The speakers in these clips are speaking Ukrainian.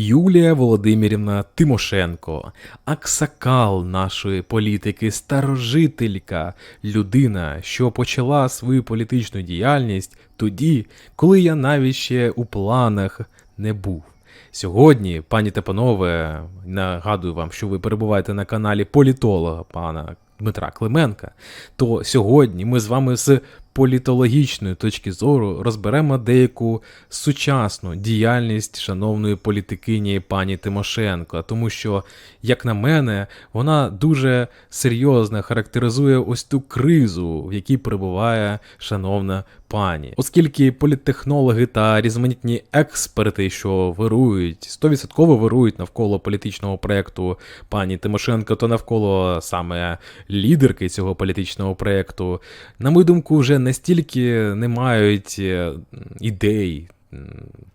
Юлія Володимирівна Тимошенко, аксакал нашої політики, старожителька, людина, що почала свою політичну діяльність тоді, коли я навіть ще у планах не був. Сьогодні, пані та панове, нагадую вам, що ви перебуваєте на каналі політолога пана Дмитра Клименка. То сьогодні ми з вами з політологічної точки зору розберемо деяку сучасну діяльність шановної політикині пані Тимошенко, тому що, як на мене, вона дуже серйозно характеризує ось ту кризу, в якій перебуває шановна пані. Оскільки політтехнологи та різноманітні експерти, що вирують, 100% вирують навколо політичного проєкту пані Тимошенко, то навколо саме лідерки цього політичного проєкту, на мою думку, вже настільки не мають е, ідей.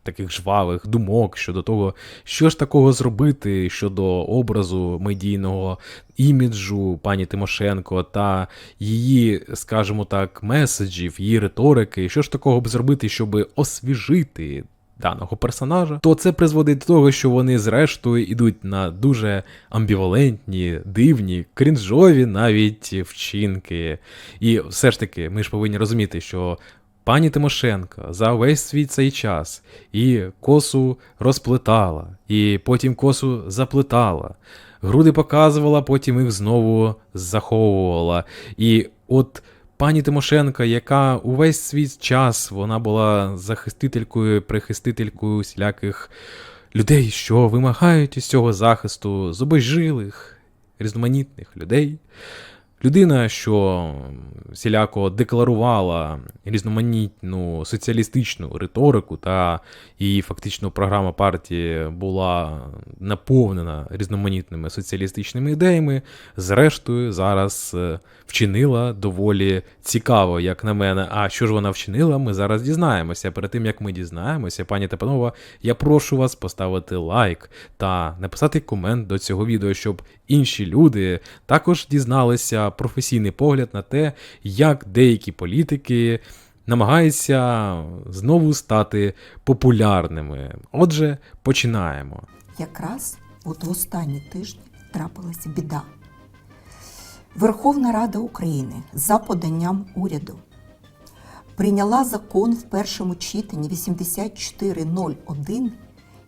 Таких жвавих думок щодо того, що ж такого зробити щодо образу медійного іміджу пані Тимошенко та її, скажімо так, меседжів, її риторики, що ж такого б зробити, щоб освіжити даного персонажа, то це призводить до того, що вони зрештою йдуть на дуже амбівалентні, дивні, крінжові навіть вчинки. І все ж таки, ми ж повинні розуміти, що. Пані Тимошенко за весь свій цей час і косу розплетала, і потім косу заплетала, груди показувала, потім їх знову заховувала. І от пані Тимошенка, яка увесь свій час вона була захистителькою, прихистителькою всіляких людей, що вимагають із цього захисту зубожилих, різноманітних людей. Людина, що всіляко декларувала різноманітну соціалістичну риторику, та її фактично програма партії була наповнена різноманітними соціалістичними ідеями, зрештою зараз е, вчинила доволі цікаво, як на мене. А що ж вона вчинила, ми зараз дізнаємося. Перед тим як ми дізнаємося, пані та панове, я прошу вас поставити лайк та написати комент до цього відео, щоб інші люди також дізналися професійний погляд на те, як деякі політики намагаються знову стати популярними. Отже, починаємо. Якраз от в останні тижні трапилася біда. Верховна Рада України за поданням уряду прийняла закон в першому читанні 8401,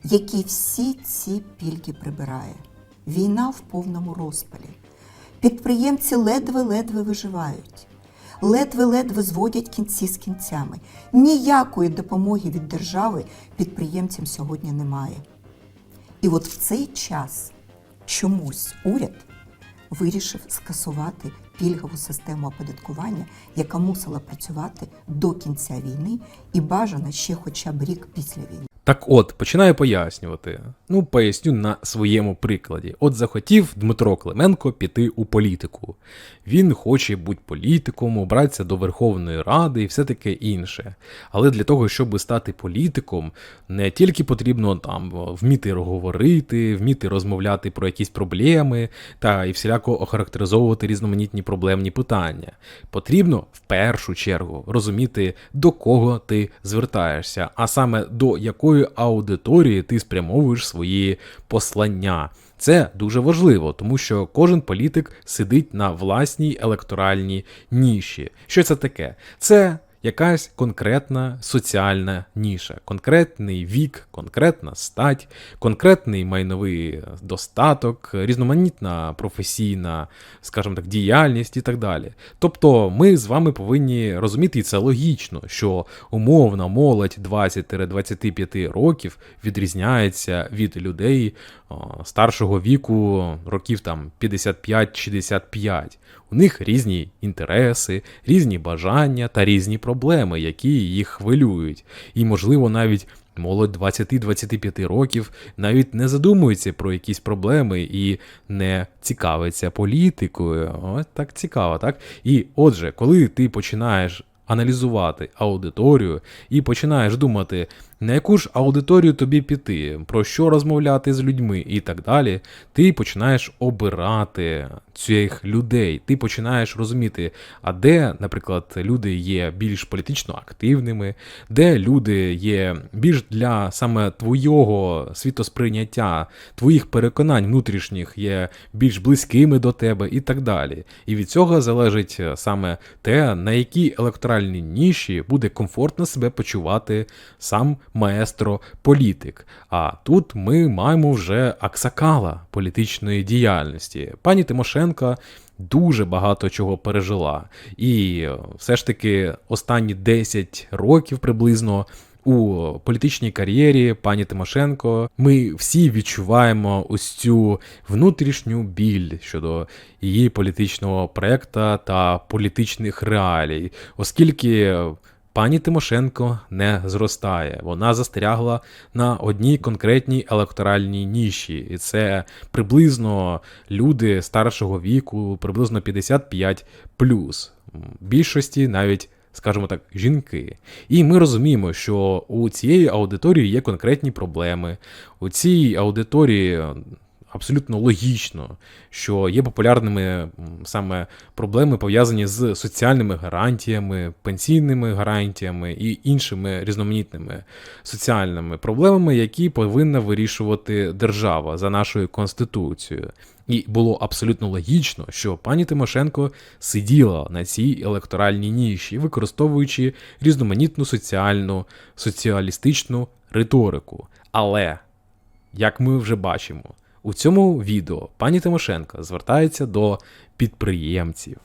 який всі ці пільги прибирає. Війна в повному розпалі. Підприємці ледве-ледве виживають, ледве-ледве зводять кінці з кінцями. Ніякої допомоги від держави підприємцям сьогодні немає. І от в цей час чомусь уряд вирішив скасувати пільгову систему оподаткування, яка мусила працювати до кінця війни і бажано ще хоча б рік після війни. Так от, починаю пояснювати. Ну, поясню на своєму прикладі. От захотів Дмитро Клименко піти у політику. Він хоче бути політиком, обратися до Верховної Ради і все таке інше. Але для того, щоб стати політиком, не тільки потрібно там вміти говорити, вміти розмовляти про якісь проблеми та і всіляко охарактеризовувати різноманітні проблемні питання. Потрібно в першу чергу розуміти, до кого ти звертаєшся, а саме до якої аудиторії ти спрямовуєш свої послання. Це дуже важливо, тому що кожен політик сидить на власній електоральній ніші. Що це таке? Це якась конкретна соціальна ніша, конкретний вік, конкретна стать, конкретний майновий достаток, різноманітна професійна, скажімо так, діяльність і так далі. Тобто ми з вами повинні розуміти, і це логічно, що умовна молодь 20-25 років відрізняється від людей старшого віку, років там 55-65. У них різні інтереси, різні бажання та різні проблеми, які їх хвилюють. І, можливо, навіть молодь 20-25 років навіть не задумується про якісь проблеми і не цікавиться політикою. Ось так цікаво, так? І отже, коли ти починаєш аналізувати аудиторію і починаєш думати, на яку ж аудиторію тобі піти, про що розмовляти з людьми і так далі, ти починаєш обирати цих людей. Ти починаєш розуміти, а де, наприклад, люди є більш політично активними, де люди є більш для саме твого світосприйняття, твоїх переконань внутрішніх є більш близькими до тебе і так далі. І від цього залежить е, саме те, на якій електоральній ніші буде комфортно себе почувати сам маестро політик. А тут ми маємо вже аксакала політичної діяльності. Пані Тимошенко дуже багато чого пережила. І е, все ж таки останні 10 років приблизно. У політичній кар'єрі пані Тимошенко ми всі відчуваємо ось цю внутрішню біль щодо її політичного проекта та політичних реалій, оскільки пані Тимошенко не зростає. Вона застрягла на одній конкретній електоральній ніші, і це приблизно люди старшого віку, приблизно 55 більшості навіть. Скажімо так, жінки. І ми розуміємо, що у цієї аудиторії є конкретні проблеми. У цій аудиторії абсолютно логічно, що є популярними саме проблеми пов'язані з соціальними гарантіями, пенсійними гарантіями і іншими різноманітними соціальними проблемами, які повинна вирішувати держава за нашою конституцією. І було абсолютно логічно, що пані Тимошенко сиділа на цій електоральній ніші, використовуючи різноманітну соціальну, соціалістичну риторику. Але, як ми вже бачимо, у цьому відео пані Тимошенко звертається до підприємців.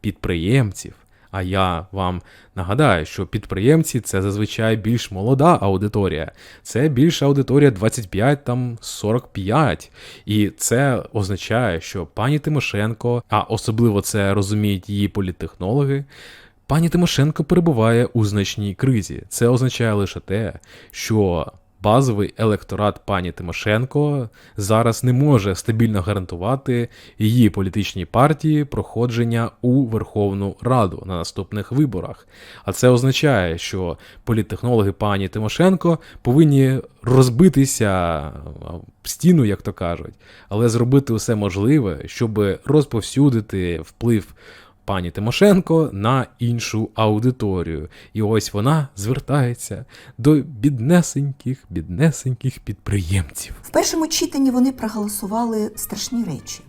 Підприємців. А я вам нагадаю, що підприємці це зазвичай більш молода аудиторія, це більша аудиторія 25 там 45. І це означає, що пані Тимошенко, а особливо це розуміють її політтехнологи, пані Тимошенко перебуває у значній кризі. Це означає лише те, що базовий електорат пані Тимошенко зараз не може стабільно гарантувати її політичній партії проходження у Верховну Раду на наступних виборах. А це означає, що політтехнологи пані Тимошенко повинні розбитися в стіну, як то кажуть, але зробити все можливе, щоб розповсюдити вплив пані Тимошенко на іншу аудиторію. І ось вона звертається до біднесеньких, біднесеньких підприємців. В першому читанні вони проголосували страшні речі.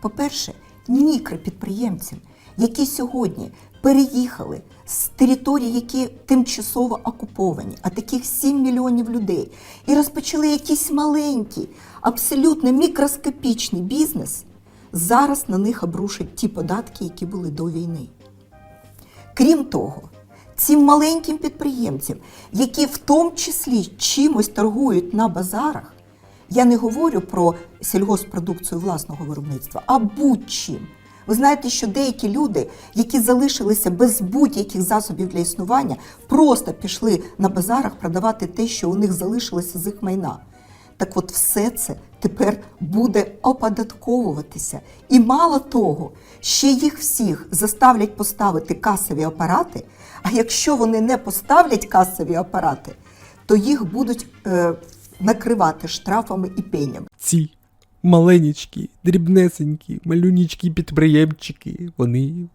По-перше, мікропідприємцям, які сьогодні переїхали з територій, які тимчасово окуповані, а таких 7 мільйонів людей, і розпочали якийсь маленький, абсолютно мікроскопічний бізнес, зараз на них обрушать ті податки, які були до війни. Крім того, цим маленьким підприємцям, які в тому числі чимось торгують на базарах, я не говорю про сільгоспродукцію власного виробництва, а будь-чим. Ви знаєте, що деякі люди, які залишилися без будь-яких засобів для існування, просто пішли на базарах продавати те, що у них залишилося з їх майна. Так от все це тепер буде оподатковуватися. І мало того, ще їх всіх заставлять поставити касові апарати. А якщо вони не поставлять касові апарати, то їх будуть е, накривати штрафами і пенями. Ці маленькі, дрібнесенькі, малюнічкі підприємчики, вони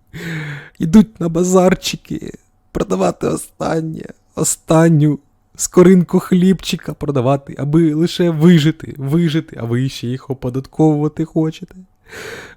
йдуть на базарчики продавати останнє, останню скоринку хлібчика продавати, аби лише вижити, вижити, а ви ще їх оподатковувати хочете.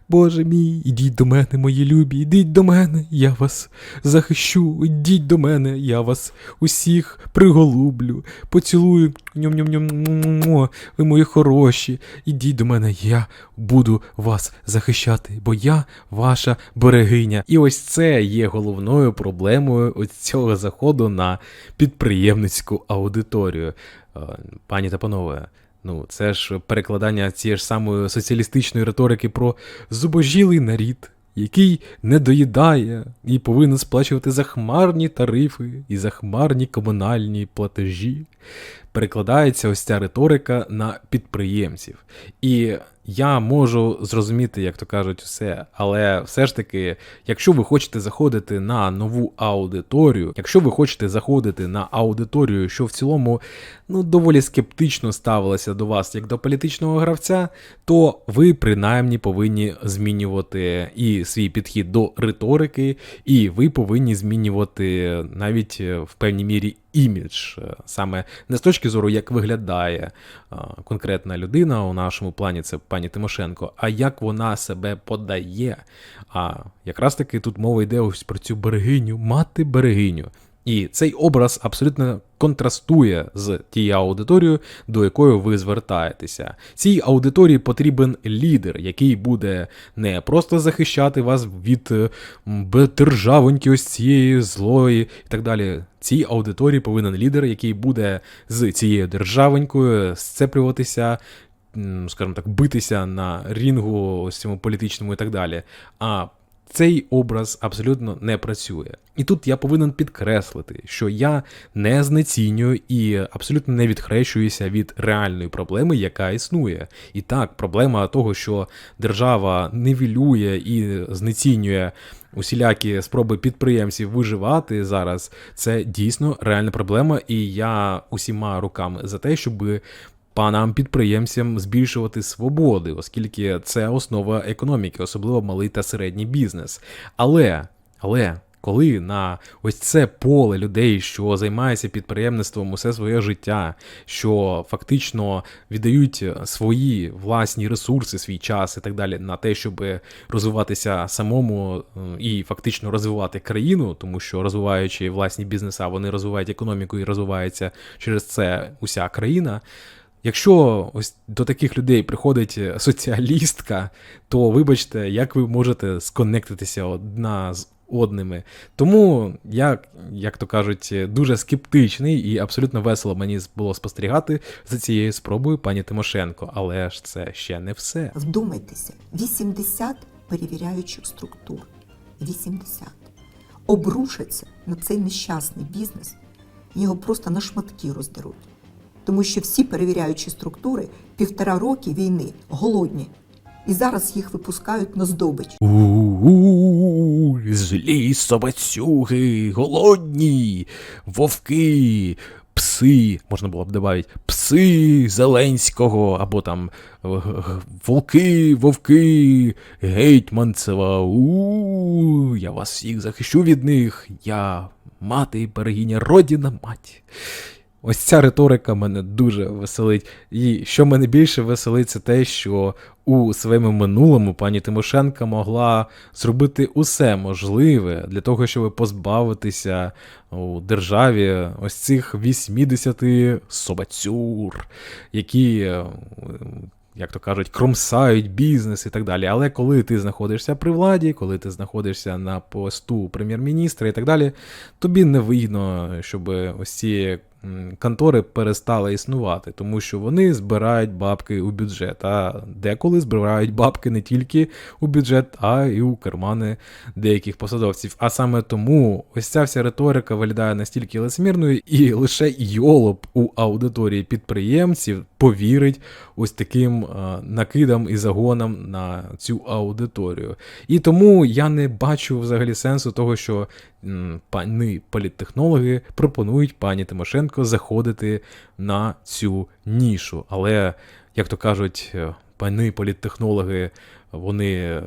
Боже мій, ідіть до мене, мої любі, ідіть до мене, я вас захищу, ідіть до мене, я вас усіх приголублю, поцілую, ньом-ньом-ньом, ви мої хороші, ідіть до мене, я буду вас захищати, бо я ваша берегиня. І ось це є головною проблемою цього заходу на підприємницьку аудиторію. Е, Пані та панове, Ну, це ж перекладання цієї ж самої соціалістичної риторики про зубожілий нарід, який не доїдає і повинен сплачувати захмарні тарифи і захмарні комунальні платежі. Перекладається ось ця риторика на підприємців. І я можу зрозуміти, як то кажуть, все, але все ж таки, якщо ви хочете заходити на нову аудиторію, якщо ви хочете заходити на аудиторію, що в цілому ну доволі скептично ставилася до вас як до політичного гравця, то ви принаймні повинні змінювати і свій підхід до риторики, і ви повинні змінювати навіть е, в певній мірі імідж, е, саме не з точки зору, як виглядає е, конкретна людина у нашому плані, це пані Тимошенко, а як вона себе подає. А якраз таки тут мова йде ось про цю берегиню, мати берегиню. І цей образ абсолютно контрастує з тією аудиторією, до якої ви звертаєтеся. Цій аудиторії потрібен лідер, який буде не просто захищати вас від е, державоньки ось цієї злої і так далі. Цій аудиторії повинен лідер, який буде з цією державонькою сцеплюватися, скажімо так, битися на рінгу ось цьому політичному і так далі. А цей образ абсолютно не працює. І тут я повинен підкреслити, що я не знецінюю і абсолютно не відхрещуюся від реальної проблеми, яка існує. І так, проблема того, що держава нивелює і знецінює усілякі спроби підприємців виживати зараз, це дійсно реальна проблема, і я усіма руками за те, щоб панам підприємцям збільшувати свободи, оскільки це основа економіки, особливо малий та середній бізнес. Але, але. Коли на ось це поле людей, що займається підприємництвом усе своє життя, що фактично віддають свої власні ресурси, свій час і так далі на те, щоб розвиватися самому і фактично розвивати країну, тому що розвиваючи власні бізнеса, вони розвивають економіку і розвивається через це уся країна. Якщо ось до таких людей приходить соціалістка, то вибачте, як ви можете сконектитися одна з одними. Тому я, як то кажуть, дуже скептичний і абсолютно весело мені було спостерігати за цією спробою пані Тимошенко. Але ж це ще не все. Вдумайтеся, 80 перевіряючих структур. 80. Обрушаться на цей нещасний бізнес, його просто на шматки роздеруть. Тому що всі перевіряючі структури півтора роки війни голодні. І зараз їх випускають на здобич. У-у-у, злі собацюги, голодні, вовки, пси, можна було б додати, пси Зеленського, або там е, г- волки, вовки, гетьманцева. У, я вас всіх захищу від них. Я мати берегиня родина мать. Ось ця риторика мене дуже веселить. І що мене більше веселить, це те, що у своєму минулому пані Тимошенка могла зробити усе можливе для того, щоб позбавитися у державі ось цих 80 собацюр, які. Як то кажуть, кромсають бізнес і так далі. Але коли ти знаходишся при владі, коли ти знаходишся на посту прем'єр-міністра і так далі, тобі не вигідно, щоб ось ці контори перестали існувати, тому що вони збирають бабки у бюджет. А деколи збирають бабки не тільки у бюджет, а й у кармани деяких посадовців. А саме тому ось ця вся риторика виглядає настільки лицемірною, і лише йолоп у аудиторії підприємців повірить ось таким е, накидам і загонам на цю аудиторію. І тому я не бачу взагалі сенсу того, що пани політтехнологи пропонують пані Тимошенко заходити на цю нішу. Але, як то кажуть, е, пани політтехнологи, вони е,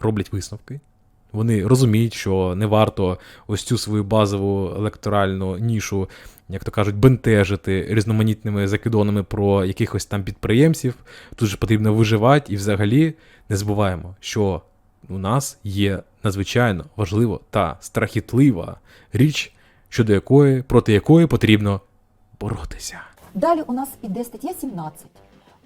роблять висновки. Вони розуміють, що не варто ось цю свою базову електоральну нішу, як то кажуть, бентежити різноманітними закидонами про якихось там підприємців. Тут же потрібно виживати і взагалі не забуваємо, що у нас є надзвичайно важлива та страхітлива річ, щодо якої, проти якої потрібно боротися. Далі у нас іде стаття 17.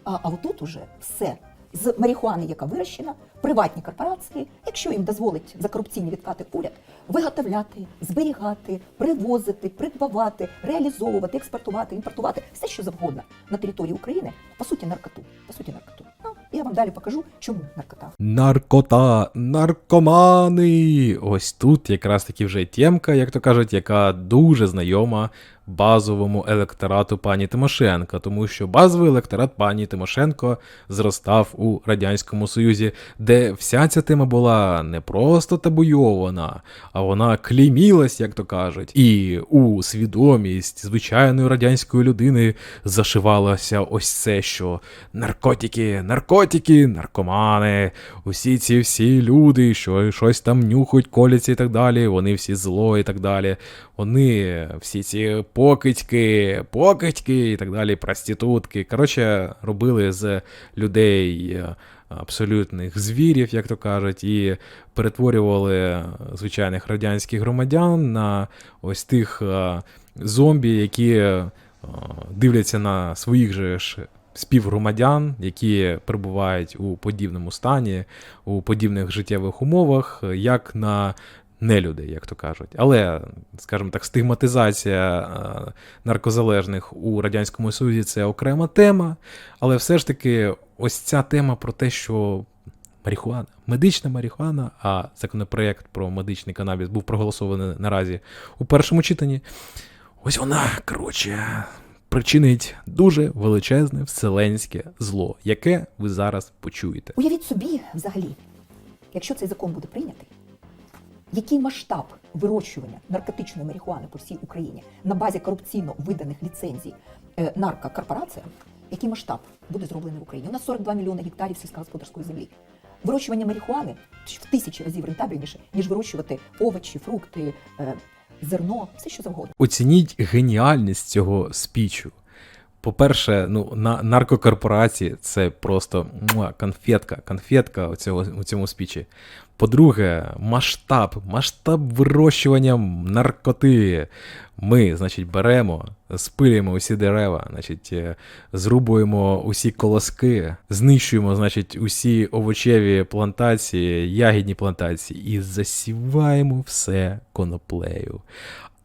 А, а отут уже все. З марихуани, яка вирощена, приватні корпорації, якщо їм дозволить за корупційні відкати уряд, виготовляти, зберігати, привозити, придбавати, реалізовувати, експортувати, імпортувати все, що завгодно на території України, по суті, наркоту. По суті, наркоту. Ну, я вам далі покажу, чому наркота. Наркота, наркомани. Ось тут якраз таки вже тємка, як то кажуть, яка дуже знайома базовому електорату пані Тимошенка, тому що базовий електорат пані Тимошенко зростав у Радянському Союзі, де вся ця тема була не просто табуйована, а вона клеймілась, як то кажуть, і у свідомість звичайної радянської людини зашивалося ось це, що наркотики, наркотики, наркомани, усі ці всі люди, що щось там нюхають, коляться і так далі, вони всі зло і так далі. Вони всі ці покидьки, покидьки і так далі, проститутки. Коротше, робили з людей е, абсолютних звірів, як то кажуть, і перетворювали звичайних радянських громадян на ось тих е, зомбі, які е, дивляться на своїх же співгромадян, які перебувають у подібному стані, у подібних життєвих умовах, е, як на нелюди, як то кажуть. Але, скажімо так, стигматизація е, наркозалежних у Радянському Союзі це окрема тема, але все ж таки, ось ця тема про те, що марихуана, медична марихуана, а законопроект про медичний канабіс був проголосований наразі у першому читанні. Ось вона, коротше, причинить дуже величезне вселенське зло, яке ви зараз почуєте. Уявіть собі, взагалі, якщо цей закон буде прийнятий, який масштаб вирощування наркотичної марихуани по всій Україні на базі корупційно виданих ліцензій е, наркокорпораціям, який масштаб буде зроблений в Україні? У нас 42 мільйони гектарів сільськогосподарської землі. Вирощування марихуани в тисячі разів рентабельніше, ніж вирощувати овочі, фрукти, е, зерно, все що завгодно. Оцініть геніальність цього спічу. По-перше, ну, на наркокорпорації це просто муа, конфетка, конфетка у цьому, у цьому спічі. По-друге, масштаб, масштаб вирощування наркоти. Ми, значить, беремо, спилюємо усі дерева, значить, е, зрубуємо усі колоски, знищуємо, значить, усі овочеві плантації, ягідні плантації і засіваємо все коноплею.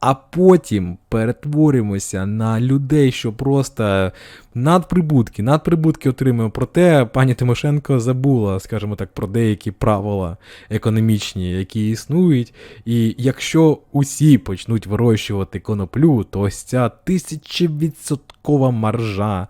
А потім перетворимося на людей, що просто надприбутки, надприбутки отримуємо. Проте пані Тимошенко забула, скажімо так, про деякі правила економічні, які існують. І якщо усі почнуть вирощувати коноплю, то ось ця тисячевідсоткова маржа,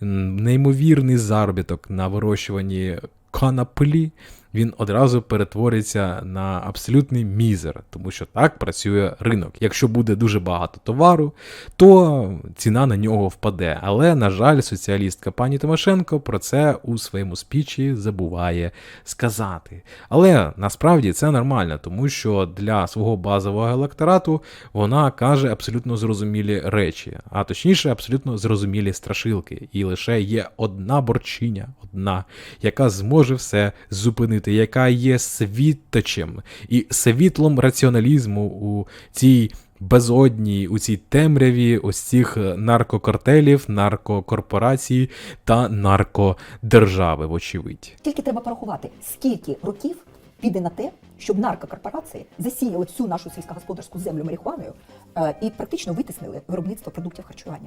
неймовірний заробіток на вирощуванні коноплі, він одразу перетвориться на абсолютний мізер, тому що так працює ринок. Якщо буде дуже багато товару, то ціна на нього впаде. Але, на жаль, соціалістка пані Тимошенко про це у своєму спічі забуває сказати. Але насправді це нормально, тому що для свого базового електорату вона каже абсолютно зрозумілі речі, а точніше, абсолютно зрозумілі страшилки. І лише є одна борчиня, одна, яка зможе все зупинити, яка є світочем і світлом раціоналізму у цій безодній, у цій темряві ось цих наркокартелів, наркокорпорацій та наркодержави, вочевидь. Тільки треба порахувати, скільки років піде на те, щоб наркокорпорації засіяли всю нашу сільськогосподарську землю марихуаною е, і практично витіснили виробництво продуктів харчування.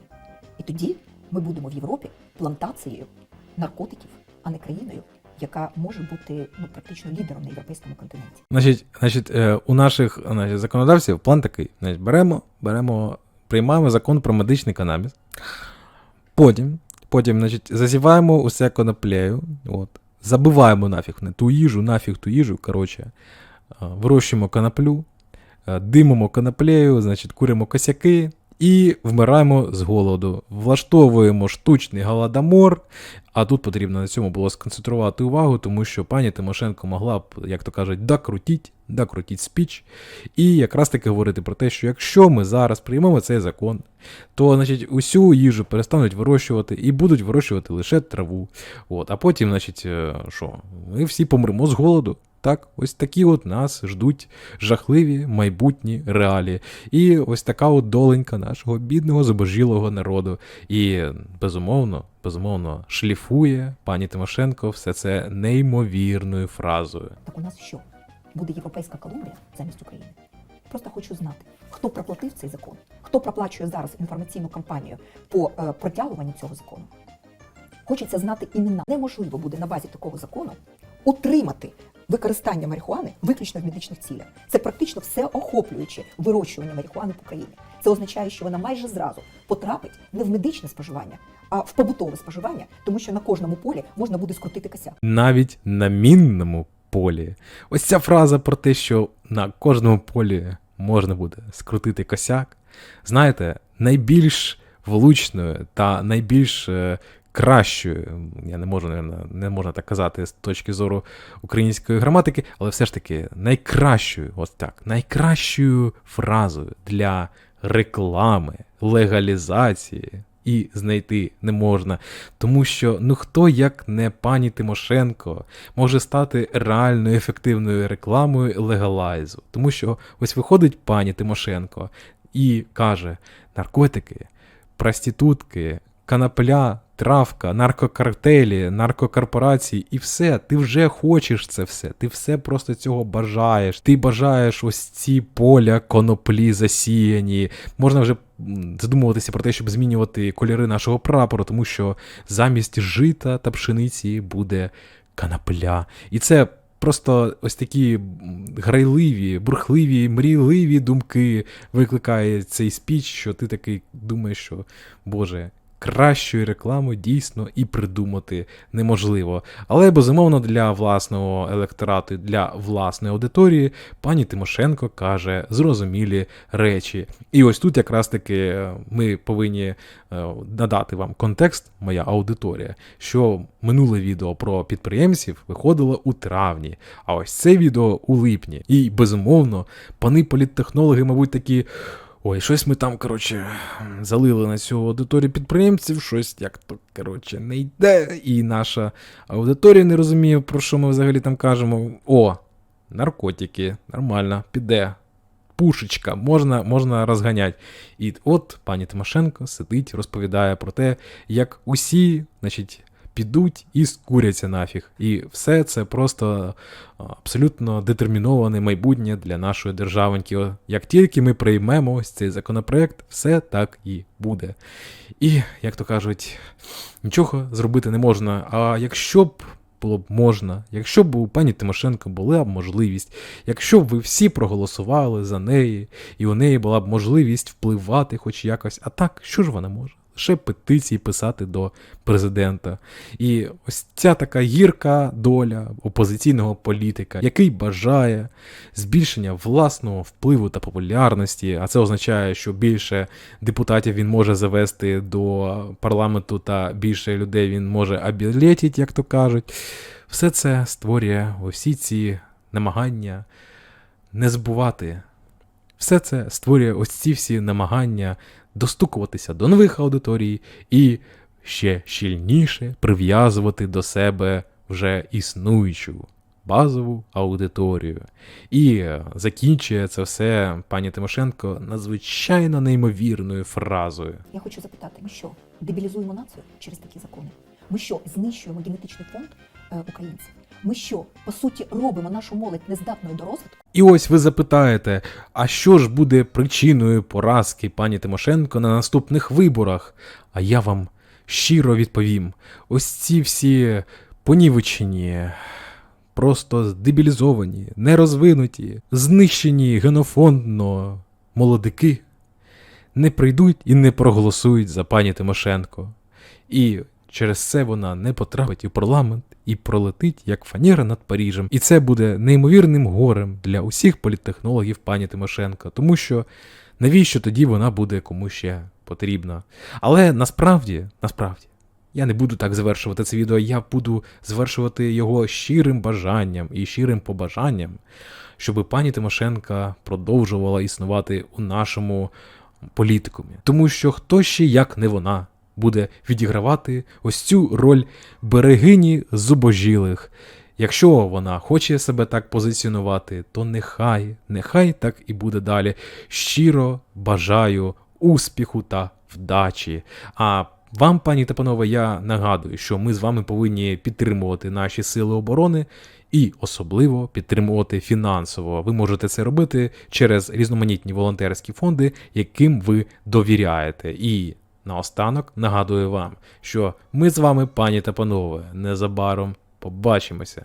І тоді ми будемо в Європі плантацією наркотиків, а не країною, яка може бути ну практично лідером на європейському континенті. Значить, значить, е, у наших значить, законодавців план такий: значить, беремо, беремо, приймаємо закон про медичний канабіс. Потім, потім, значить, засіваємо усе коноплею, от, забиваємо нафіг не ту їжу, нафіг ту їжу, коротше, е, вирощуємо коноплю, е, димимо коноплею, значить, куримо косяки. І вмираємо з голоду, влаштовуємо штучний голодомор. А тут потрібно на цьому було сконцентрувати увагу, тому що пані Тимошенко могла б, як то кажуть, докрутіть, докрутіть спіч, і якраз таки говорити про те, що якщо ми зараз приймемо цей закон, то значить усю їжу перестануть вирощувати і будуть вирощувати лише траву. От, а потім, значить, е, що, ми всі помремо з голоду. Так, ось такі от нас ждуть жахливі майбутні реалії. І ось така от доленька нашого бідного зубожілого народу. І безумовно, безумовно, шліфує пані Тимошенко все це неймовірною фразою. Так у нас що? Буде європейська Колумбія замість України? Просто хочу знати, хто проплатив цей закон, хто проплачує зараз інформаційну кампанію по е, протягуванню цього закону. Хочеться знати імена. Неможливо буде на базі такого закону утримати використання марихуани виключно в медичних цілях. Це практично все охоплююче вирощування марихуани в Україні. Це означає, що вона майже зразу потрапить не в медичне споживання, а в побутове споживання, тому що на кожному полі можна буде скрутити косяк. навіть на мінному полі. Ось ця фраза про те, що на кожному полі можна буде скрутити косяк. Знаєте, найбільш влучною та найбільш е, кращою, я не можу, наверно, не можна так казати з точки зору української граматики, але все ж таки найкращою, ось так, найкращою фразою для реклами, легалізації і знайти не можна. Тому що ну хто, як не пані Тимошенко, може стати реальною ефективною рекламою легалайзу. Тому що ось виходить пані Тимошенко і каже: наркотики, проститутки, канапля, травка, наркокартелі, наркокорпорації, і все. Ти вже хочеш це все. Ти все просто цього бажаєш. Ти бажаєш ось ці поля коноплі засіяні. Можна вже задумуватися про те, щоб змінювати кольори нашого прапору, тому що замість жита та пшениці буде канапля. І це. Просто ось такі грайливі, бурхливі, мрійливі думки викликає цей спіч, що ти такий думаєш, що Боже, кращої реклами дійсно і придумати неможливо. Але безумовно для власного електорату, для власної аудиторії, пані Тимошенко каже зрозумілі речі. І ось тут якраз таки е, ми повинні е, надати вам контекст, моя аудиторія, що минуле відео про підприємців виходило у травні, а ось це відео у липні. І безумовно, пани політтехнологи, мабуть, такі. Ой, щось ми там, коротше, залили на цю аудиторію підприємців, щось як то, коротше, не йде. І наша аудиторія не розуміє, про що ми взагалі там кажемо. О, наркотики, нормально, піде. Пушечка, можна, можна розганяти. І от пані Тимошенко сидить, розповідає про те, як усі, значить, підуть і скуряться нафіг. І все це просто абсолютно детерміноване майбутнє для нашої державоньки. Як тільки ми приймемо ось цей законопроект, все так і буде. І, як то кажуть, нічого зробити не можна. А якщо б було б можна, якщо б у пані Тимошенко була б можливість, якщо б ви всі проголосували за неї, і у неї була б можливість впливати хоч якось, а так, що ж вона може? Лише петиції писати до президента. І ось ця така гірка доля опозиційного політика, який бажає збільшення власного впливу та популярності, а це означає, що більше депутатів він може завести до парламенту та більше людей він може обілетити, як то кажуть. Все це створює усі ці намагання не збувати. Все це створює ось ці всі намагання достукуватися до нових аудиторій і ще щільніше прив'язувати до себе вже існуючу базову аудиторію. І е, закінчує це все пані Тимошенко надзвичайно неймовірною фразою. Я хочу запитати, ми що, дебілізуємо націю через такі закони? Ми що, знищуємо генетичний фонд е, українців? Ми що, по суті, робимо нашу молодь нездатною до розвитку? І ось ви запитаєте, а що ж буде причиною поразки пані Тимошенко на наступних виборах? А я вам щиро відповім: ось ці всі понівечені, просто здебілізовані, нерозвинуті, знищені генофондно молодики не прийдуть і не проголосують за пані Тимошенко. І через це вона не потрапить у парламент і пролетить як фанера над Парижем. І це буде неймовірним горем для усіх політтехнологів пані Тимошенко, тому що навіщо тоді вона буде кому ще потрібна? Але насправді, насправді. Я не буду так завершувати це відео, я буду завершувати його щирим бажанням і щирим побажанням, щоб пані Тимошенка продовжувала існувати у нашому політикумі. Тому що хто ще як не вона буде відігравати ось цю роль берегині зубожілих. Якщо вона хоче себе так позиціонувати, то нехай, нехай так і буде далі. Щиро бажаю успіху та вдачі. А вам, пані та панове, я нагадую, що ми з вами повинні підтримувати наші сили оборони і особливо підтримувати фінансово. Ви можете це робити через різноманітні волонтерські фонди, яким ви довіряєте. І наостанок нагадую вам, що ми з вами, пані та панове, незабаром побачимося.